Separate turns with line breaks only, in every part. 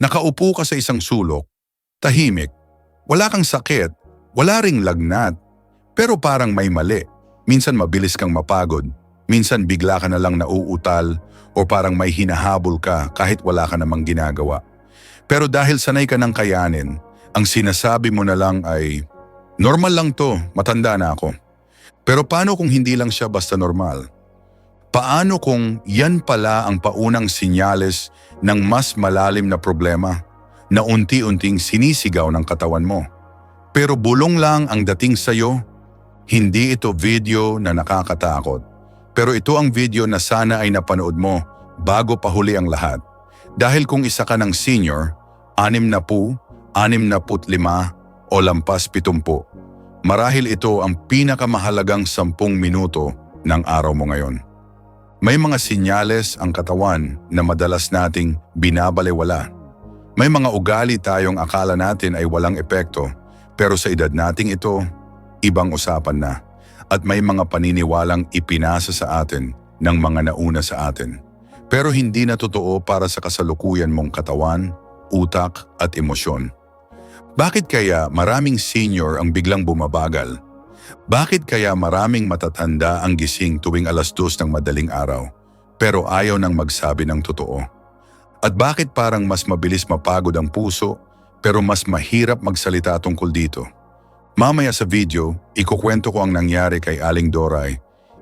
Nakaupo ka sa isang sulok, tahimik, wala kang sakit, wala ring lagnat, pero parang may mali. Minsan mabilis kang mapagod, minsan bigla ka na lang nauutal o parang may hinahabol ka kahit wala ka namang ginagawa. Pero dahil sanay ka ng kayanin, ang sinasabi mo na lang ay, normal lang to, matanda na ako. Pero paano kung hindi lang siya basta normal? Paano kung yan pala ang paunang sinyales ng mas malalim na problema na unti-unting sinisigaw ng katawan mo? Pero bulong lang ang dating sa'yo, hindi ito video na nakakatakot. Pero ito ang video na sana ay napanood mo bago pa huli ang lahat. Dahil kung isa ka ng senior, anim na pu, anim na put lima o lampas pitumpu, marahil ito ang pinakamahalagang sampung minuto ng araw mo ngayon. May mga sinyales ang katawan na madalas nating binabalewala. May mga ugali tayong akala natin ay walang epekto, pero sa edad nating ito, ibang usapan na. At may mga paniniwalang ipinasa sa atin ng mga nauna sa atin. Pero hindi na totoo para sa kasalukuyan mong katawan, utak at emosyon. Bakit kaya maraming senior ang biglang bumabagal? Bakit kaya maraming matatanda ang gising tuwing alas dos ng madaling araw, pero ayaw nang magsabi ng totoo? At bakit parang mas mabilis mapagod ang puso, pero mas mahirap magsalita tungkol dito? Mamaya sa video, ikukwento ko ang nangyari kay Aling Doray,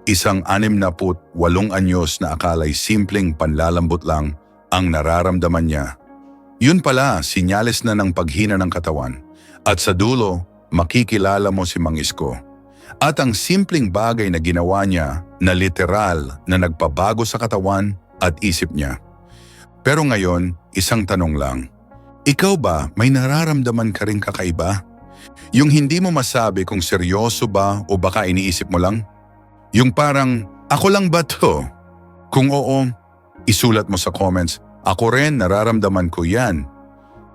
isang anim na put walong anyos na akalay simpleng panlalambot lang ang nararamdaman niya. Yun pala, sinyales na ng paghina ng katawan. At sa dulo, makikilala mo si Mang Isko. At ang simpleng bagay na ginawa niya na literal na nagpabago sa katawan at isip niya. Pero ngayon, isang tanong lang. Ikaw ba may nararamdaman ka rin kakaiba? Yung hindi mo masabi kung seryoso ba o baka iniisip mo lang? Yung parang, ako lang ba to? Kung oo, isulat mo sa comments, ako rin nararamdaman ko yan.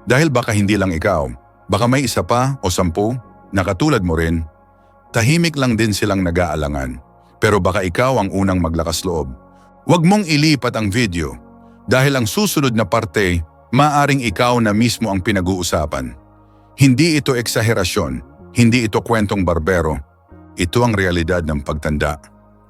Dahil baka hindi lang ikaw, baka may isa pa o sampu na katulad mo rin Tahimik lang din silang nag-aalangan. Pero baka ikaw ang unang maglakas loob. Huwag mong ilipat ang video dahil ang susunod na parte, maaring ikaw na mismo ang pinag-uusapan. Hindi ito eksaherasyon, hindi ito kwentong barbero. Ito ang realidad ng pagtanda.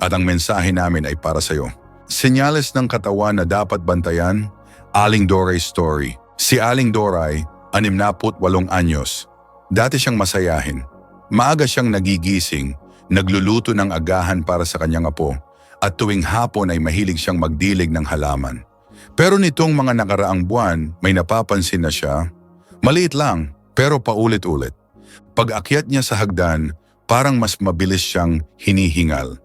At ang mensahe namin ay para sa'yo. Senyales ng katawan na dapat bantayan, Aling Doray Story. Si Aling Doray, 68 anyos. Dati siyang masayahin Maaga siyang nagigising, nagluluto ng agahan para sa kanyang apo, at tuwing hapon ay mahilig siyang magdilig ng halaman. Pero nitong mga nakaraang buwan, may napapansin na siya. Maliit lang, pero paulit-ulit. Pag akyat niya sa hagdan, parang mas mabilis siyang hinihingal.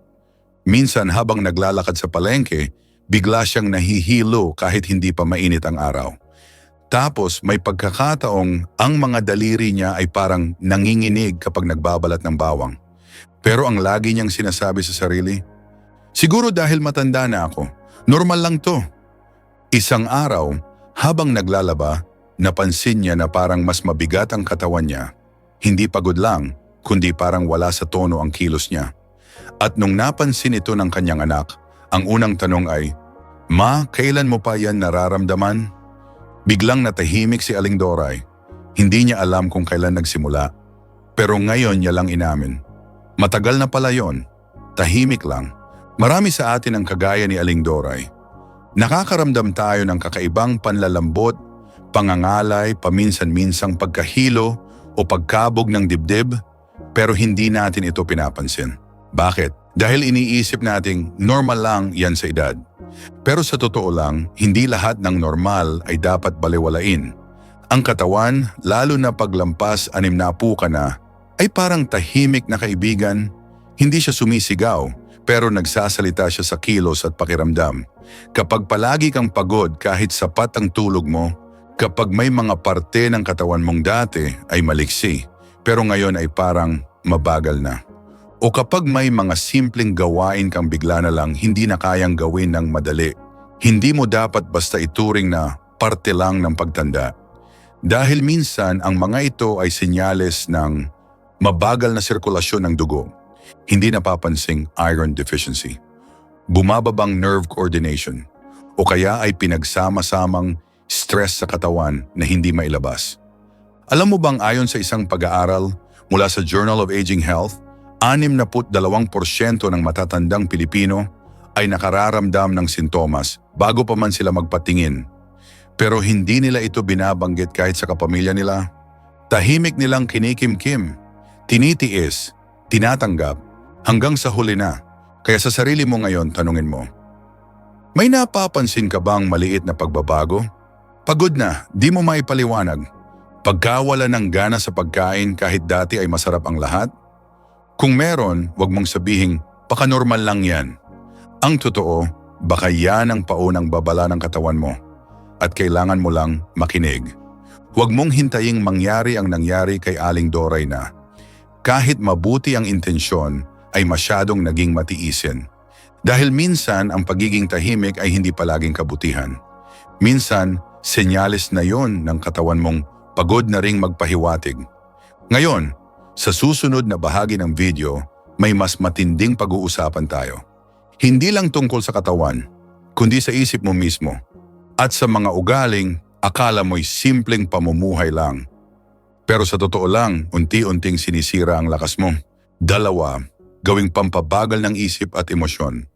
Minsan habang naglalakad sa palengke, bigla siyang nahihilo kahit hindi pa mainit ang araw. Tapos may pagkakataong ang mga daliri niya ay parang nanginginig kapag nagbabalat ng bawang. Pero ang lagi niyang sinasabi sa sarili, Siguro dahil matanda na ako, normal lang to. Isang araw, habang naglalaba, napansin niya na parang mas mabigat ang katawan niya. Hindi pagod lang, kundi parang wala sa tono ang kilos niya. At nung napansin ito ng kanyang anak, ang unang tanong ay, Ma, kailan mo pa yan nararamdaman? Biglang natahimik si Aling Doray. Hindi niya alam kung kailan nagsimula. Pero ngayon niya lang inamin. Matagal na pala yon. Tahimik lang. Marami sa atin ang kagaya ni Aling Doray. Nakakaramdam tayo ng kakaibang panlalambot, pangangalay, paminsan-minsang pagkahilo o pagkabog ng dibdib, pero hindi natin ito pinapansin. Bakit? Dahil iniisip nating normal lang yan sa edad. Pero sa totoo lang, hindi lahat ng normal ay dapat baliwalain. Ang katawan, lalo na paglampas anim na po ka na, ay parang tahimik na kaibigan. Hindi siya sumisigaw, pero nagsasalita siya sa kilos at pakiramdam. Kapag palagi kang pagod kahit sapat ang tulog mo, kapag may mga parte ng katawan mong dati ay maliksi, pero ngayon ay parang mabagal na. O kapag may mga simpleng gawain kang bigla na lang hindi na kayang gawin ng madali, hindi mo dapat basta ituring na parte lang ng pagtanda. Dahil minsan ang mga ito ay senyales ng mabagal na sirkulasyon ng dugo, hindi napapansing iron deficiency, bumababang nerve coordination, o kaya ay pinagsama-samang stress sa katawan na hindi mailabas. Alam mo bang ayon sa isang pag-aaral mula sa Journal of Aging Health, 62% ng matatandang Pilipino ay nakararamdam ng sintomas bago pa man sila magpatingin. Pero hindi nila ito binabanggit kahit sa kapamilya nila. Tahimik nilang kinikimkim, tinitiis, tinatanggap, hanggang sa huli na. Kaya sa sarili mo ngayon, tanungin mo, may napapansin ka bang maliit na pagbabago? Pagod na, di mo maipaliwanag. Pagkawala ng gana sa pagkain kahit dati ay masarap ang lahat? Kung meron, wag mong sabihing, paka-normal lang yan. Ang totoo, baka yan ang paunang babala ng katawan mo. At kailangan mo lang makinig. Huwag mong hintaying mangyari ang nangyari kay Aling Doray na. Kahit mabuti ang intensyon, ay masyadong naging matiisin. Dahil minsan ang pagiging tahimik ay hindi palaging kabutihan. Minsan, senyales na yon ng katawan mong pagod na ring magpahiwatig. Ngayon, sa susunod na bahagi ng video, may mas matinding pag-uusapan tayo. Hindi lang tungkol sa katawan, kundi sa isip mo mismo. At sa mga ugaling, akala mo'y simpleng pamumuhay lang. Pero sa totoo lang, unti-unting sinisira ang lakas mo. Dalawa, gawing pampabagal ng isip at emosyon.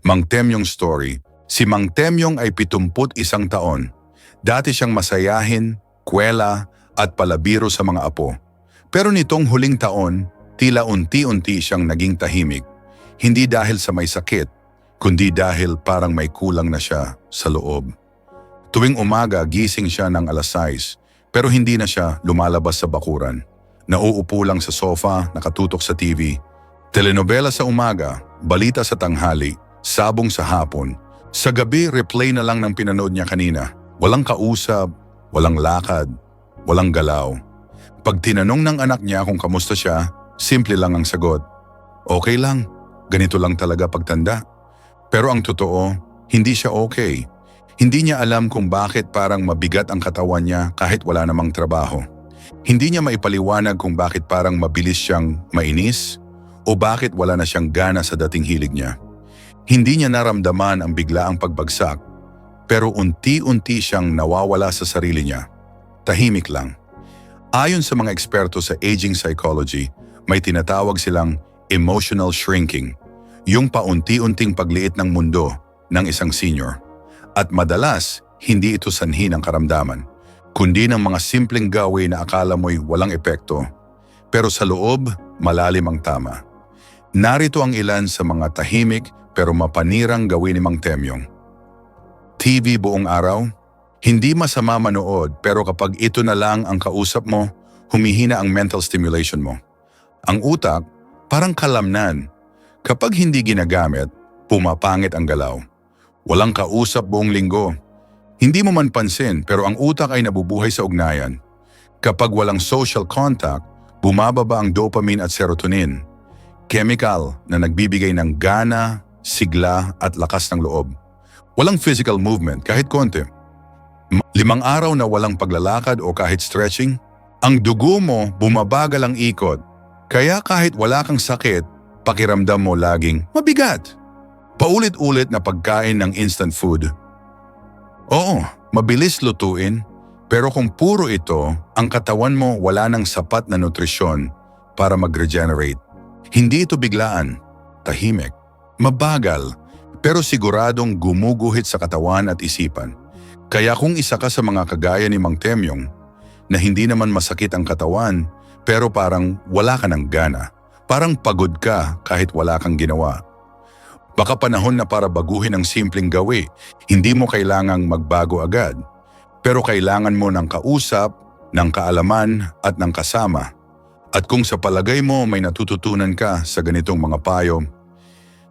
Mang Temyong story, si Mang Temyong ay 71 taon. Dati siyang masayahin, kwela at palabiro sa mga apo. Pero nitong huling taon, tila unti-unti siyang naging tahimik. Hindi dahil sa may sakit, kundi dahil parang may kulang na siya sa loob. Tuwing umaga, gising siya ng alas 6, pero hindi na siya lumalabas sa bakuran. Nauupo lang sa sofa, nakatutok sa TV. Telenovela sa umaga, balita sa tanghali, sabong sa hapon. Sa gabi, replay na lang ng pinanood niya kanina. Walang kausap, walang lakad, walang galaw. Pag tinanong ng anak niya kung kamusta siya, simple lang ang sagot. Okay lang, ganito lang talaga pagtanda. Pero ang totoo, hindi siya okay. Hindi niya alam kung bakit parang mabigat ang katawan niya kahit wala namang trabaho. Hindi niya maipaliwanag kung bakit parang mabilis siyang mainis o bakit wala na siyang gana sa dating hilig niya. Hindi niya naramdaman ang biglaang pagbagsak pero unti-unti siyang nawawala sa sarili niya. Tahimik lang. Ayon sa mga eksperto sa aging psychology, may tinatawag silang emotional shrinking, yung paunti-unting pagliit ng mundo ng isang senior. At madalas, hindi ito sanhi ng karamdaman, kundi ng mga simpleng gawin na akala mo'y walang epekto. Pero sa loob, malalim ang tama. Narito ang ilan sa mga tahimik pero mapanirang gawin ni Mang Temyong. TV buong araw? Hindi masama manood pero kapag ito na lang ang kausap mo, humihina ang mental stimulation mo. Ang utak, parang kalamnan. Kapag hindi ginagamit, pumapangit ang galaw. Walang kausap buong linggo. Hindi mo man pansin pero ang utak ay nabubuhay sa ugnayan. Kapag walang social contact, bumababa ang dopamine at serotonin. Chemical na nagbibigay ng gana, sigla at lakas ng loob. Walang physical movement kahit konti. Limang araw na walang paglalakad o kahit stretching, ang dugo mo bumabagal ang ikot. Kaya kahit wala kang sakit, pakiramdam mo laging mabigat. Paulit-ulit na pagkain ng instant food. Oo, mabilis lutuin, pero kung puro ito, ang katawan mo wala ng sapat na nutrisyon para mag-regenerate. Hindi ito biglaan, tahimik, mabagal, pero siguradong gumuguhit sa katawan at isipan. Kaya kung isa ka sa mga kagaya ni Mang Temyong, na hindi naman masakit ang katawan, pero parang wala ka ng gana, parang pagod ka kahit wala kang ginawa. Baka panahon na para baguhin ang simpleng gawi, hindi mo kailangang magbago agad, pero kailangan mo ng kausap, ng kaalaman at ng kasama. At kung sa palagay mo may natututunan ka sa ganitong mga payo,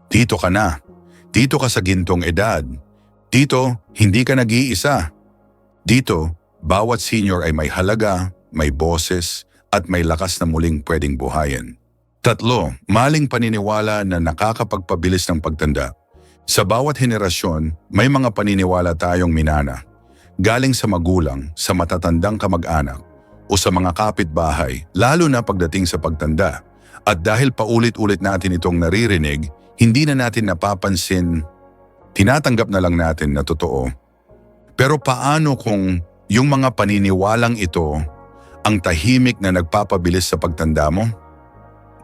dito ka na. Dito ka sa gintong edad. Dito, hindi ka nag-iisa. Dito, bawat senior ay may halaga, may boses, at may lakas na muling pwedeng buhayin. Tatlo, maling paniniwala na nakakapagpabilis ng pagtanda. Sa bawat henerasyon, may mga paniniwala tayong minana. Galing sa magulang, sa matatandang kamag-anak, o sa mga kapitbahay, lalo na pagdating sa pagtanda. At dahil paulit-ulit natin itong naririnig, hindi na natin napapansin, tinatanggap na lang natin na totoo. Pero paano kung yung mga paniniwalang ito ang tahimik na nagpapabilis sa pagtanda mo?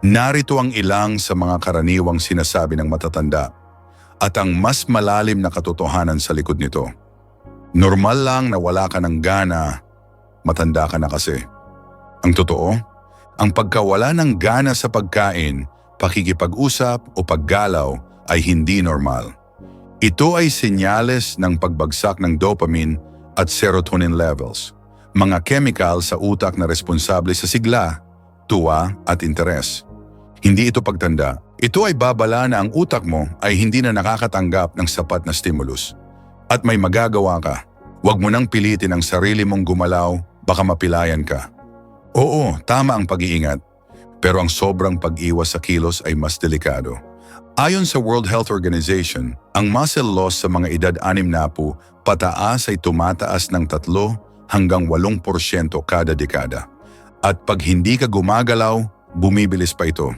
Narito ang ilang sa mga karaniwang sinasabi ng matatanda at ang mas malalim na katotohanan sa likod nito. Normal lang na wala ka ng gana, matanda ka na kasi. Ang totoo, ang pagkawala ng gana sa pagkain, pakikipag-usap o paggalaw ay hindi normal. Ito ay senyales ng pagbagsak ng dopamine at serotonin levels, mga chemical sa utak na responsable sa sigla, tuwa at interes. Hindi ito pagtanda. Ito ay babala na ang utak mo ay hindi na nakakatanggap ng sapat na stimulus. At may magagawa ka. Huwag mo nang pilitin ang sarili mong gumalaw, baka mapilayan ka. Oo, tama ang pag-iingat. Pero ang sobrang pag-iwas sa kilos ay mas delikado. Ayon sa World Health Organization, ang muscle loss sa mga edad 6 na po pataas ay tumataas ng 3 hanggang 8% kada dekada. At pag hindi ka gumagalaw, bumibilis pa ito.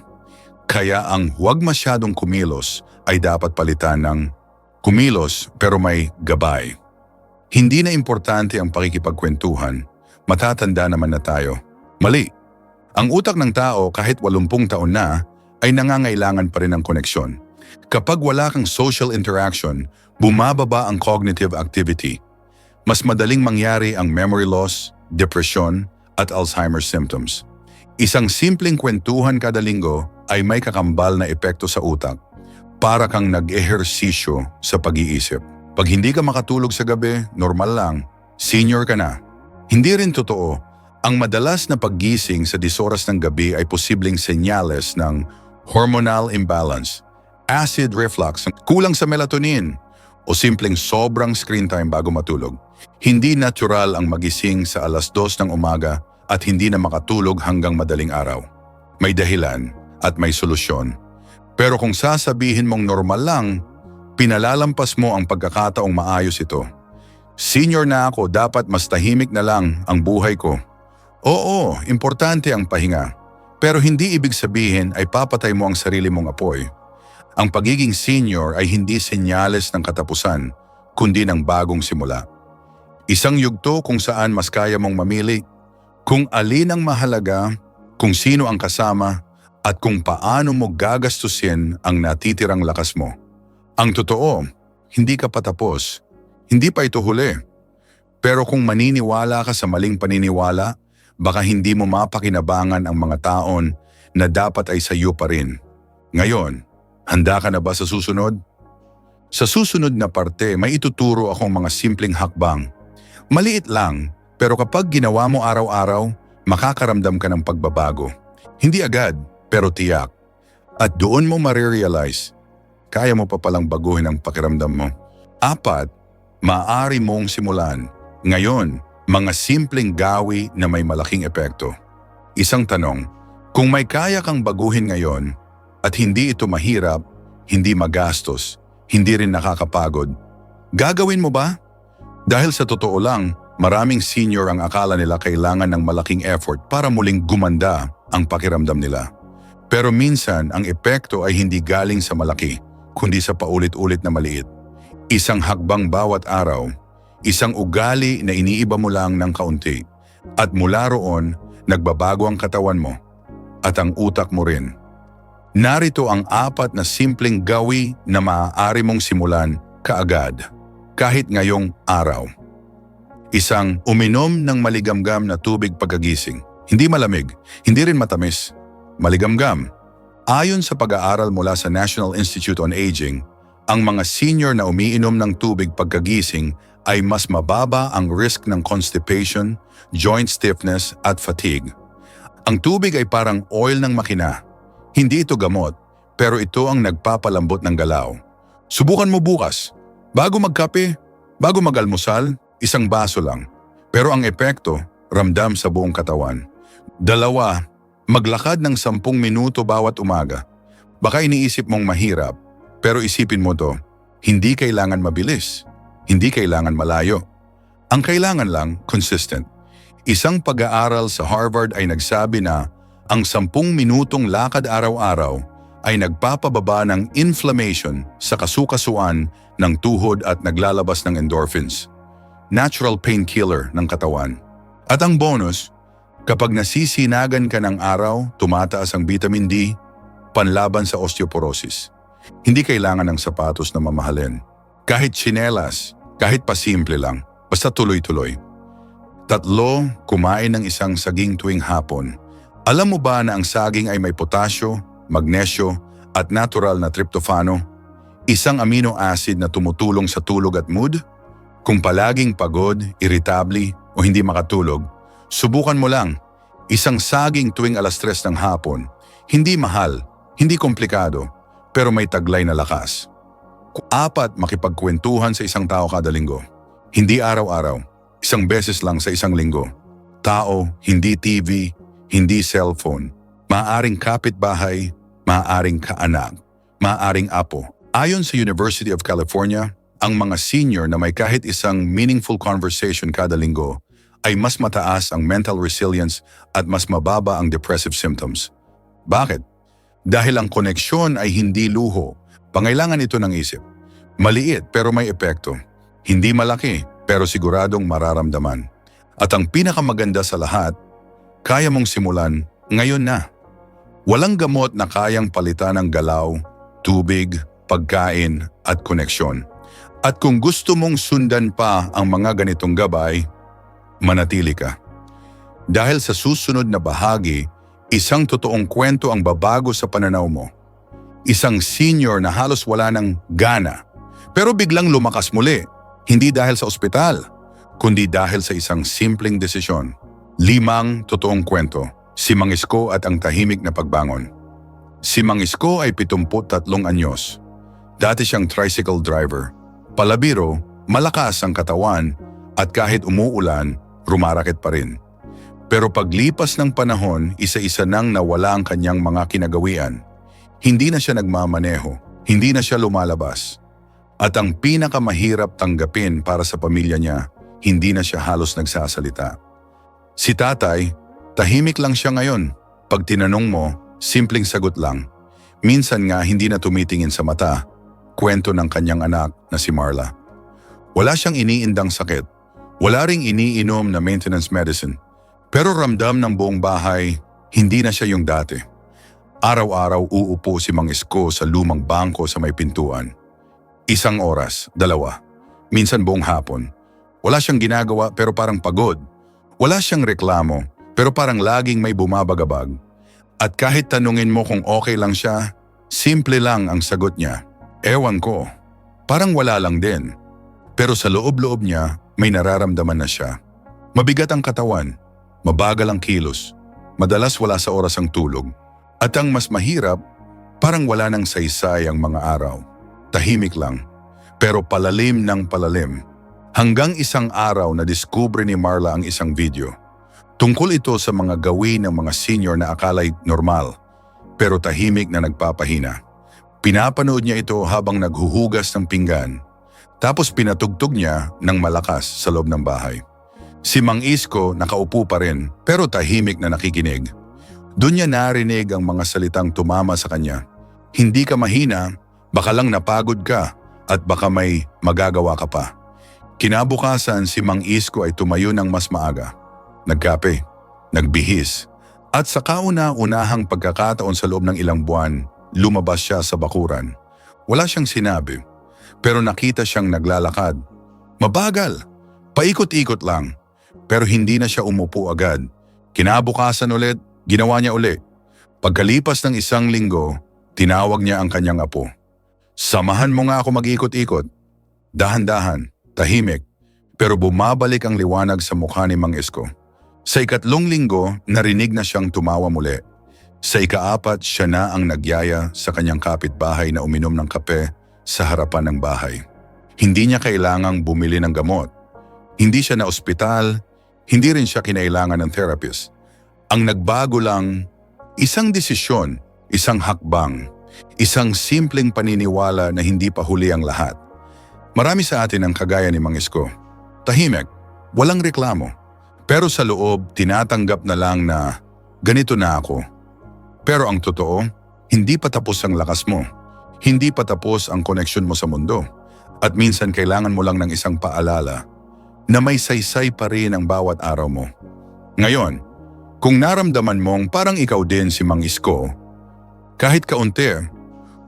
Kaya ang huwag masyadong kumilos ay dapat palitan ng kumilos pero may gabay. Hindi na importante ang pakikipagkwentuhan, matatanda naman na tayo. Mali. Ang utak ng tao kahit 80 taon na ay nangangailangan pa rin ng koneksyon. Kapag wala kang social interaction, bumababa ang cognitive activity. Mas madaling mangyari ang memory loss, depression, at Alzheimer's symptoms. Isang simpleng kwentuhan kada linggo ay may kakambal na epekto sa utak para kang nag-ehersisyo sa pag-iisip. Pag hindi ka makatulog sa gabi, normal lang, senior ka na. Hindi rin totoo, ang madalas na paggising sa disoras ng gabi ay posibleng senyales ng hormonal imbalance, acid reflux, kulang sa melatonin, o simpleng sobrang screen time bago matulog. Hindi natural ang magising sa alas dos ng umaga at hindi na makatulog hanggang madaling araw. May dahilan at may solusyon. Pero kung sasabihin mong normal lang, pinalalampas mo ang pagkakataong maayos ito. Senior na ako, dapat mas tahimik na lang ang buhay ko. Oo, importante ang pahinga. Pero hindi ibig sabihin ay papatay mo ang sarili mong apoy. Ang pagiging senior ay hindi senyales ng katapusan, kundi ng bagong simula. Isang yugto kung saan mas kaya mong mamili, kung alin ang mahalaga, kung sino ang kasama, at kung paano mo gagastusin ang natitirang lakas mo. Ang totoo, hindi ka patapos. Hindi pa ito huli. Pero kung maniniwala ka sa maling paniniwala, baka hindi mo mapakinabangan ang mga taon na dapat ay sa iyo pa rin. Ngayon, handa ka na ba sa susunod? Sa susunod na parte, may ituturo akong mga simpleng hakbang. Maliit lang, pero kapag ginawa mo araw-araw, makakaramdam ka ng pagbabago. Hindi agad, pero tiyak. At doon mo marirealize, kaya mo pa palang baguhin ang pakiramdam mo. Apat, maaari mong simulan. Ngayon, mga simpleng gawi na may malaking epekto. Isang tanong, kung may kaya kang baguhin ngayon at hindi ito mahirap, hindi magastos, hindi rin nakakapagod, gagawin mo ba? Dahil sa totoo lang, maraming senior ang akala nila kailangan ng malaking effort para muling gumanda ang pakiramdam nila. Pero minsan, ang epekto ay hindi galing sa malaki, kundi sa paulit-ulit na maliit. Isang hakbang bawat araw, isang ugali na iniiba mo lang ng kaunti, at mula roon, nagbabago ang katawan mo, at ang utak mo rin. Narito ang apat na simpleng gawi na maaari mong simulan kaagad, kahit ngayong araw. Isang uminom ng maligamgam na tubig pagkagising. Hindi malamig, hindi rin matamis, Maligamgam. Ayon sa pag-aaral mula sa National Institute on Aging, ang mga senior na umiinom ng tubig pagkagising ay mas mababa ang risk ng constipation, joint stiffness at fatigue. Ang tubig ay parang oil ng makina. Hindi ito gamot, pero ito ang nagpapalambot ng galaw. Subukan mo bukas. Bago magkape, bago magalmusal, isang baso lang. Pero ang epekto, ramdam sa buong katawan. Dalawa, Maglakad ng sampung minuto bawat umaga. Baka iniisip mong mahirap, pero isipin mo to, hindi kailangan mabilis, hindi kailangan malayo. Ang kailangan lang, consistent. Isang pag-aaral sa Harvard ay nagsabi na ang sampung minutong lakad araw-araw ay nagpapababa ng inflammation sa kasukasuan ng tuhod at naglalabas ng endorphins. natural painkiller ng katawan. At ang bonus, kapag nasisinagan ka ng araw, tumataas ang vitamin D, panlaban sa osteoporosis. Hindi kailangan ng sapatos na mamahalin. Kahit tsinelas, kahit pasimple lang, basta tuloy-tuloy. Tatlo, kumain ng isang saging tuwing hapon. Alam mo ba na ang saging ay may potasyo, magnesyo, at natural na tryptofano? Isang amino acid na tumutulong sa tulog at mood? Kung palaging pagod, irritable, o hindi makatulog, subukan mo lang. Isang saging tuwing alas tres ng hapon. Hindi mahal, hindi komplikado, pero may taglay na lakas. Apat, makipagkwentuhan sa isang tao kada linggo. Hindi araw-araw, isang beses lang sa isang linggo. Tao, hindi TV, hindi cellphone. Maaring kapitbahay, maaring kaanak, maaring apo. Ayon sa University of California, ang mga senior na may kahit isang meaningful conversation kada linggo ay mas mataas ang mental resilience at mas mababa ang depressive symptoms. Bakit? Dahil ang koneksyon ay hindi luho, pangailangan ito ng isip. Maliit pero may epekto. Hindi malaki pero siguradong mararamdaman. At ang pinakamaganda sa lahat, kaya mong simulan ngayon na. Walang gamot na kayang palitan ng galaw, tubig, pagkain at koneksyon. At kung gusto mong sundan pa ang mga ganitong gabay, manatili ka. Dahil sa susunod na bahagi, isang totoong kwento ang babago sa pananaw mo. Isang senior na halos wala ng gana, pero biglang lumakas muli, hindi dahil sa ospital, kundi dahil sa isang simpleng desisyon. Limang totoong kwento, si Mangisko at ang tahimik na pagbangon. Si Mangisko ay 73 anyos. Dati siyang tricycle driver. Palabiro, malakas ang katawan at kahit umuulan, rumarakit pa rin. Pero paglipas ng panahon, isa-isa nang nawala ang kanyang mga kinagawian. Hindi na siya nagmamaneho, hindi na siya lumalabas. At ang pinakamahirap tanggapin para sa pamilya niya, hindi na siya halos nagsasalita. Si tatay, tahimik lang siya ngayon. Pag tinanong mo, simpleng sagot lang. Minsan nga hindi na tumitingin sa mata, kwento ng kanyang anak na si Marla. Wala siyang iniindang sakit, wala ring iniinom na maintenance medicine. Pero ramdam ng buong bahay, hindi na siya yung dati. Araw-araw uupo si Mang Isko sa lumang bangko sa may pintuan. Isang oras, dalawa, minsan buong hapon. Wala siyang ginagawa pero parang pagod. Wala siyang reklamo pero parang laging may bumabagabag. At kahit tanungin mo kung okay lang siya, simple lang ang sagot niya. Ewan ko, parang wala lang din. Pero sa loob-loob niya, may nararamdaman na siya. Mabigat ang katawan, mabagal ang kilos, madalas wala sa oras ang tulog. At ang mas mahirap, parang wala nang saysay ang mga araw. Tahimik lang, pero palalim ng palalim. Hanggang isang araw na diskubre ni Marla ang isang video. Tungkol ito sa mga gawin ng mga senior na akalay normal, pero tahimik na nagpapahina. Pinapanood niya ito habang naghuhugas ng pinggan, tapos pinatugtog niya ng malakas sa loob ng bahay. Si Mang Isko nakaupo pa rin pero tahimik na nakikinig. Doon niya narinig ang mga salitang tumama sa kanya. Hindi ka mahina, baka lang napagod ka at baka may magagawa ka pa. Kinabukasan si Mang Isko ay tumayo ng mas maaga. Nagkape, nagbihis, at sa kauna-unahang pagkakataon sa loob ng ilang buwan, lumabas siya sa bakuran. Wala siyang sinabi, pero nakita siyang naglalakad. Mabagal, paikot-ikot lang, pero hindi na siya umupo agad. Kinabukasan ulit, ginawa niya uli. Pagkalipas ng isang linggo, tinawag niya ang kanyang apo. Samahan mo nga ako mag-ikot-ikot. Dahan-dahan, tahimik, pero bumabalik ang liwanag sa mukha ni Mang Isko. Sa ikatlong linggo, narinig na siyang tumawa muli. Sa ikaapat, siya na ang nagyaya sa kanyang kapitbahay na uminom ng kape sa harapan ng bahay. Hindi niya kailangang bumili ng gamot. Hindi siya na ospital, hindi rin siya kinailangan ng therapist. Ang nagbago lang, isang desisyon, isang hakbang, isang simpleng paniniwala na hindi pa huli ang lahat. Marami sa atin ang kagaya ni Mang Isko. Tahimik, walang reklamo. Pero sa loob, tinatanggap na lang na ganito na ako. Pero ang totoo, hindi pa tapos ang lakas mo. Hindi pa tapos ang koneksyon mo sa mundo. At minsan kailangan mo lang ng isang paalala. na may saysay pa rin ang bawat araw mo. Ngayon, kung naramdaman mong parang ikaw din si Mang Isko, kahit kaunti,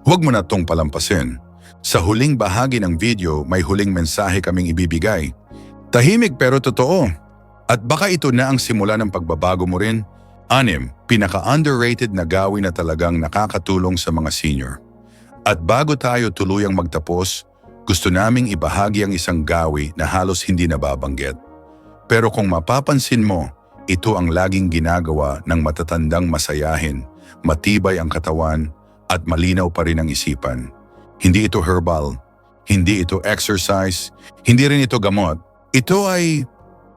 huwag mo na tong palampasin. Sa huling bahagi ng video, may huling mensahe kaming ibibigay. Tahimik pero totoo. At baka ito na ang simula ng pagbabago mo rin. Anim, pinaka-underrated na gawin na talagang nakakatulong sa mga senior. At bago tayo tuluyang magtapos, gusto naming ibahagi ang isang gawi na halos hindi nababanggit. Pero kung mapapansin mo, ito ang laging ginagawa ng matatandang masayahin, matibay ang katawan, at malinaw pa rin ang isipan. Hindi ito herbal, hindi ito exercise, hindi rin ito gamot. Ito ay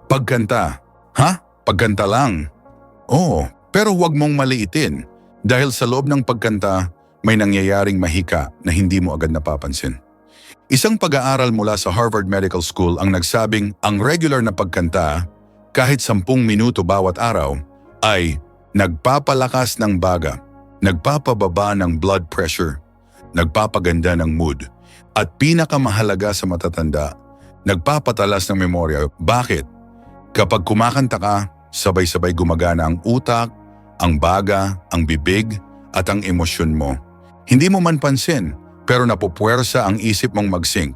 pagkanta. Ha? Pagkanta lang. Oo, pero huwag mong maliitin dahil sa loob ng pagkanta may nangyayaring mahika na hindi mo agad napapansin. Isang pag-aaral mula sa Harvard Medical School ang nagsabing ang regular na pagkanta kahit sampung minuto bawat araw ay nagpapalakas ng baga, nagpapababa ng blood pressure, nagpapaganda ng mood, at pinakamahalaga sa matatanda, nagpapatalas ng memorya. Bakit? Kapag kumakanta ka, sabay-sabay gumagana ang utak, ang baga, ang bibig, at ang emosyon mo. Hindi mo man pansin, pero napupuwersa ang isip mong mag-sing.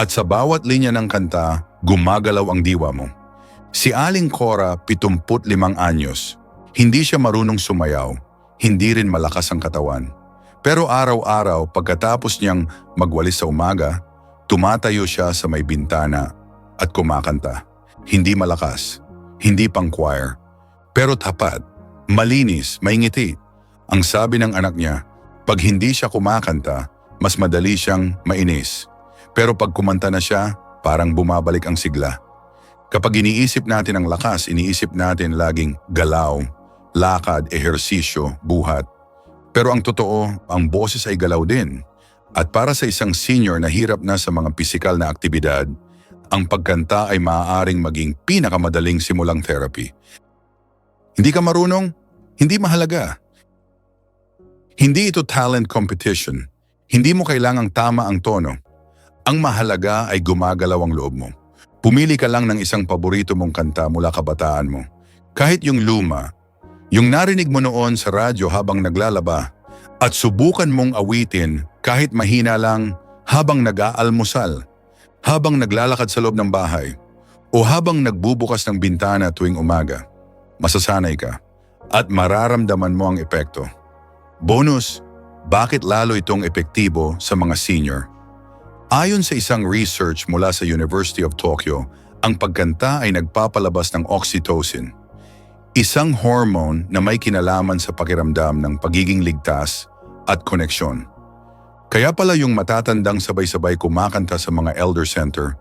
At sa bawat linya ng kanta, gumagalaw ang diwa mo. Si Aling Cora, 75 anyos. Hindi siya marunong sumayaw, hindi rin malakas ang katawan. Pero araw-araw pagkatapos niyang magwalis sa umaga, tumatayo siya sa may bintana at kumakanta. Hindi malakas, hindi pang choir, pero tapat, malinis, may ngiti. Ang sabi ng anak niya, pag hindi siya kumakanta, mas madali siyang mainis. Pero pag kumanta na siya, parang bumabalik ang sigla. Kapag iniisip natin ang lakas, iniisip natin laging galaw, lakad, ehersisyo, buhat. Pero ang totoo, ang boses ay galaw din. At para sa isang senior na hirap na sa mga pisikal na aktibidad, ang pagkanta ay maaaring maging pinakamadaling simulang therapy. Hindi ka marunong? Hindi mahalaga. Hindi ito talent competition. Hindi mo kailangang tama ang tono. Ang mahalaga ay gumagalaw ang loob mo. Pumili ka lang ng isang paborito mong kanta mula kabataan mo. Kahit yung luma, yung narinig mo noon sa radyo habang naglalaba, at subukan mong awitin kahit mahina lang habang nag-aalmusal, habang naglalakad sa loob ng bahay, o habang nagbubukas ng bintana tuwing umaga. Masasanay ka at mararamdaman mo ang epekto. Bonus, bakit lalo itong epektibo sa mga senior? Ayon sa isang research mula sa University of Tokyo, ang pagkanta ay nagpapalabas ng oxytocin, isang hormone na may kinalaman sa pakiramdam ng pagiging ligtas at koneksyon. Kaya pala yung matatandang sabay-sabay kumakanta sa mga elder center,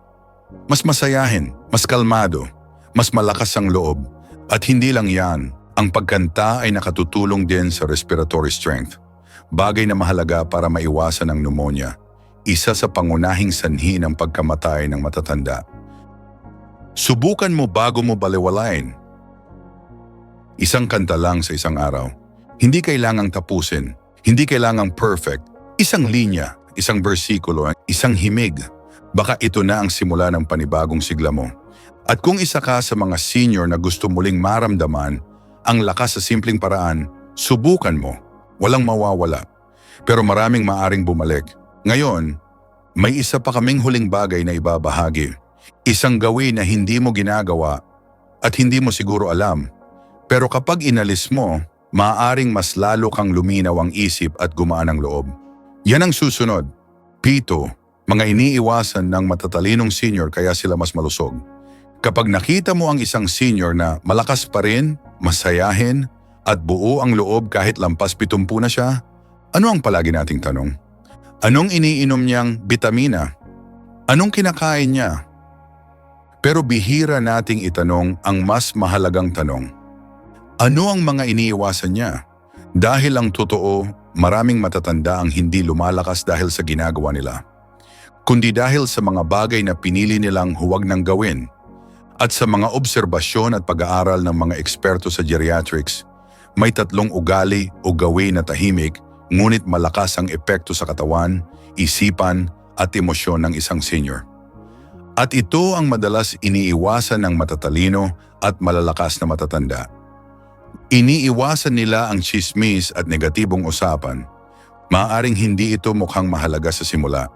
mas masayahin, mas kalmado, mas malakas ang loob, at hindi lang yan, ang pagkanta ay nakatutulong din sa respiratory strength, bagay na mahalaga para maiwasan ang pneumonia, isa sa pangunahing sanhi ng pagkamatay ng matatanda. Subukan mo bago mo baliwalain. Isang kanta lang sa isang araw. Hindi kailangang tapusin, hindi kailangang perfect. Isang linya, isang bersikulo, isang himig. Baka ito na ang simula ng panibagong sigla mo. At kung isa ka sa mga senior na gusto muling maramdaman ang lakas sa simpleng paraan, subukan mo. Walang mawawala. Pero maraming maaring bumalik. Ngayon, may isa pa kaming huling bagay na ibabahagi. Isang gawin na hindi mo ginagawa at hindi mo siguro alam. Pero kapag inalis mo, maaaring mas lalo kang luminaw ang isip at gumaan ang loob. Yan ang susunod. Pito, mga iniiwasan ng matatalinong senior kaya sila mas malusog. Kapag nakita mo ang isang senior na malakas pa rin, masayahin, at buo ang loob kahit lampas pitumpu na siya, ano ang palagi nating tanong? Anong iniinom niyang bitamina? Anong kinakain niya? Pero bihira nating itanong ang mas mahalagang tanong. Ano ang mga iniiwasan niya? Dahil ang totoo, maraming matatanda ang hindi lumalakas dahil sa ginagawa nila. Kundi dahil sa mga bagay na pinili nilang huwag nang gawin at sa mga obserbasyon at pag-aaral ng mga eksperto sa geriatrics, may tatlong ugali o gawin na tahimik ngunit malakas ang epekto sa katawan, isipan at emosyon ng isang senior. At ito ang madalas iniiwasan ng matatalino at malalakas na matatanda. Iniiwasan nila ang chismis at negatibong usapan. Maaring hindi ito mukhang mahalaga sa simula.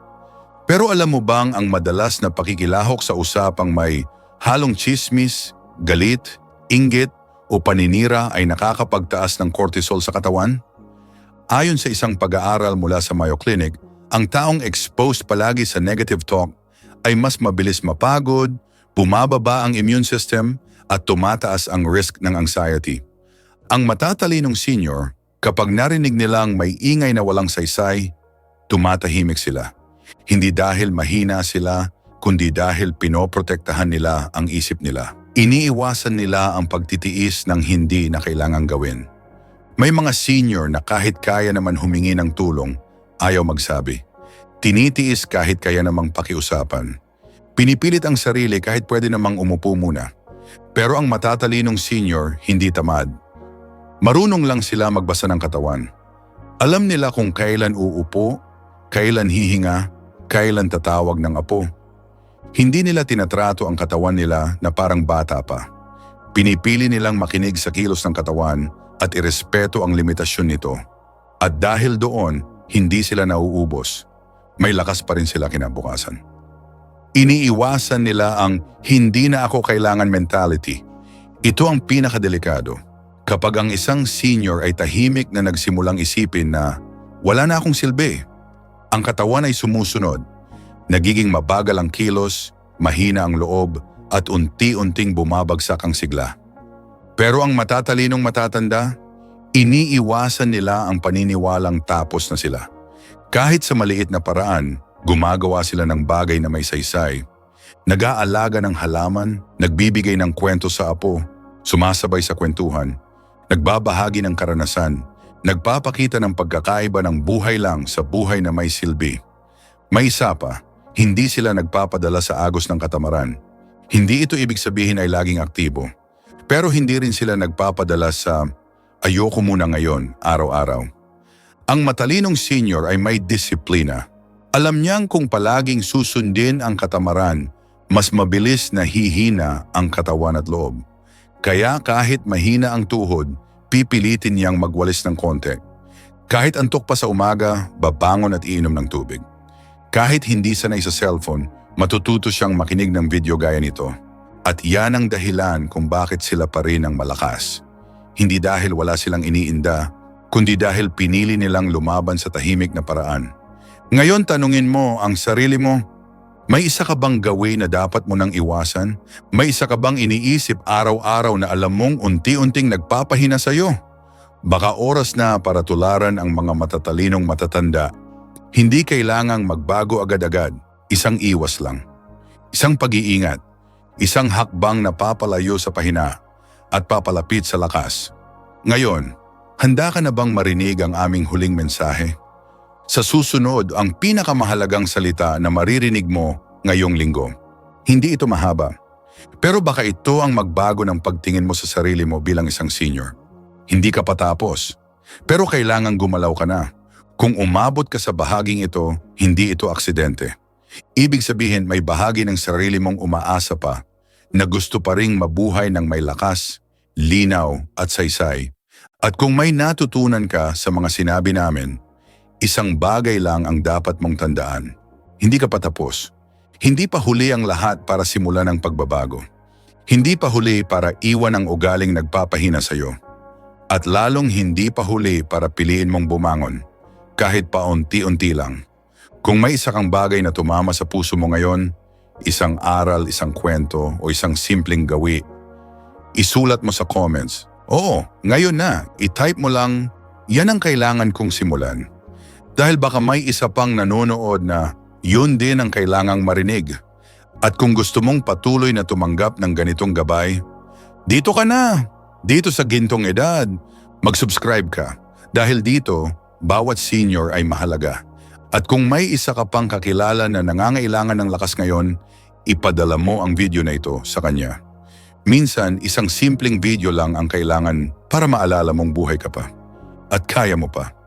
Pero alam mo bang ang madalas na pakikilahok sa usapang may halong chismis, galit, inggit o paninira ay nakakapagtaas ng cortisol sa katawan? Ayon sa isang pag-aaral mula sa Mayo Clinic, ang taong exposed palagi sa negative talk ay mas mabilis mapagod, bumababa ang immune system at tumataas ang risk ng anxiety. Ang matatalinong senior, kapag narinig nilang may ingay na walang saysay, tumatahimik sila. Hindi dahil mahina sila, kundi dahil pinoprotektahan nila ang isip nila. Iniiwasan nila ang pagtitiis ng hindi na kailangang gawin. May mga senior na kahit kaya naman humingi ng tulong, ayaw magsabi. Tinitiis kahit kaya namang pakiusapan. Pinipilit ang sarili kahit pwede namang umupo muna. Pero ang matatalinong senior, hindi tamad. Marunong lang sila magbasa ng katawan. Alam nila kung kailan uupo, kailan hihinga, kailan tatawag ng apo. Hindi nila tinatrato ang katawan nila na parang bata pa. Pinipili nilang makinig sa kilos ng katawan at irespeto ang limitasyon nito. At dahil doon, hindi sila nauubos. May lakas pa rin sila kinabukasan. Iniiwasan nila ang hindi na ako kailangan mentality. Ito ang pinakadelikado. Kapag ang isang senior ay tahimik na nagsimulang isipin na wala na akong silbi, ang katawan ay sumusunod, nagiging mabagal ang kilos, mahina ang loob, at unti-unting bumabagsak ang sigla. Pero ang matatalinong matatanda, iniiwasan nila ang paniniwalang tapos na sila. Kahit sa maliit na paraan, gumagawa sila ng bagay na may saysay. Nag-aalaga ng halaman, nagbibigay ng kwento sa apo, sumasabay sa kwentuhan, nagbabahagi ng karanasan, nagpapakita ng pagkakaiba ng buhay lang sa buhay na may silbi. May isa pa, hindi sila nagpapadala sa agos ng katamaran. Hindi ito ibig sabihin ay laging aktibo. Pero hindi rin sila nagpapadala sa ayoko muna ngayon, araw-araw. Ang matalinong senior ay may disiplina. Alam niyang kung palaging susundin ang katamaran, mas mabilis na hihina ang katawan at loob. Kaya kahit mahina ang tuhod, pipilitin niyang magwalis ng konti. Kahit antok pa sa umaga, babangon at iinom ng tubig. Kahit hindi sanay sa cellphone, matututo siyang makinig ng video gaya nito. At yan ang dahilan kung bakit sila pa rin ang malakas. Hindi dahil wala silang iniinda, kundi dahil pinili nilang lumaban sa tahimik na paraan. Ngayon tanungin mo ang sarili mo, may isa ka bang gawin na dapat mo nang iwasan? May isa ka bang iniisip araw-araw na alam mong unti-unting nagpapahina sa iyo? Baka oras na para tularan ang mga matatalinong matatanda. Hindi kailangang magbago agad-agad, isang iwas lang. Isang pag-iingat, isang hakbang na papalayo sa pahina at papalapit sa lakas. Ngayon, handa ka na bang marinig ang aming huling mensahe? Sa susunod, ang pinakamahalagang salita na maririnig mo ngayong linggo. Hindi ito mahaba. Pero baka ito ang magbago ng pagtingin mo sa sarili mo bilang isang senior. Hindi ka patapos. Pero kailangan gumalaw ka na. Kung umabot ka sa bahaging ito, hindi ito aksidente. Ibig sabihin may bahagi ng sarili mong umaasa pa na gusto pa ring mabuhay ng may lakas, linaw at saysay. At kung may natutunan ka sa mga sinabi namin, isang bagay lang ang dapat mong tandaan. Hindi ka pa tapos. Hindi pa huli ang lahat para simulan ang pagbabago. Hindi pa huli para iwan ang ugaling nagpapahina sa iyo. At lalong hindi pa huli para piliin mong bumangon, kahit paunti-unti lang. Kung may isa kang bagay na tumama sa puso mo ngayon, isang aral, isang kwento o isang simpleng gawi, isulat mo sa comments. Oo, ngayon na, i-type mo lang, yan ang kailangan kong simulan. Dahil baka may isa pang nanonood na yun din ang kailangang marinig. At kung gusto mong patuloy na tumanggap ng ganitong gabay, dito ka na, dito sa gintong edad, mag-subscribe ka. Dahil dito, bawat senior ay mahalaga. At kung may isa ka pang kakilala na nangangailangan ng lakas ngayon, ipadala mo ang video na ito sa kanya. Minsan, isang simpleng video lang ang kailangan para maalala mong buhay ka pa. At kaya mo pa.